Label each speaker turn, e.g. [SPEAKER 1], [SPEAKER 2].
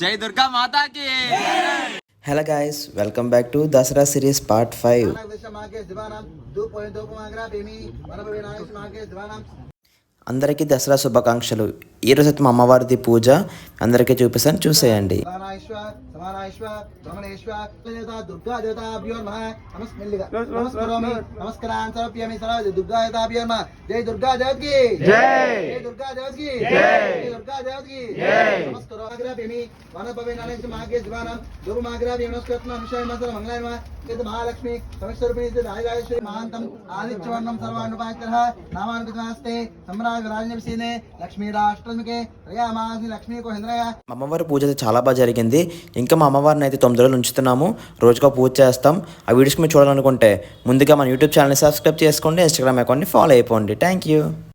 [SPEAKER 1] జై దుర్గా మాతాకి.
[SPEAKER 2] Hello guys welcome back to Dasara series part five. అందరికీ దసరా శుభాకాంక్షలు. ఈ రోజు అయితే మా అమ్మవారిది పూజ. అందరికీ చూపిస్తాను చూసేయండి.
[SPEAKER 3] జై. దుర్గా జై. దుర్గా దేవతకి జై దుర్గా దేవతకి నమస్కారం అగ్రాభ్యమి వనపవే మాగే దివానం దుర్గ మాగ్రాభ్యం నమస్కృతం విషయ మసల మంగళాయ నమః మహాలక్ష్మి సమస్వరూపిణి ఇది రాజరాజేశ్వరి మహాంతం ఆదిత్యవర్ణం సర్వానుపాచరః నామానుకృతమాస్తే సమ్రాగ రాజనవిసీనే లక్ష్మీ రాష్ట్రమికే త్రయామాసి లక్ష్మీ కోహేంద్రయ
[SPEAKER 2] అమ్మవారి పూజ అయితే చాలా బాగా జరిగింది. ఇంకా మా అమ్మవారిని అయితే తొమ్మిది రోజులు ఉంచుతున్నాము. రోజుగా పూజ చేస్తాం. ఆ వీడియోస్ మీరు చూడాలనుకుంటే ముందుగా మన యూట్యూబ్ ఛానల్ని సబ్స్క్రైబ్ చేసుకోండి. ఇన్స్టాగ్రామ్ అకౌంట్ని ఫాలో అయిపోండి. Thank you.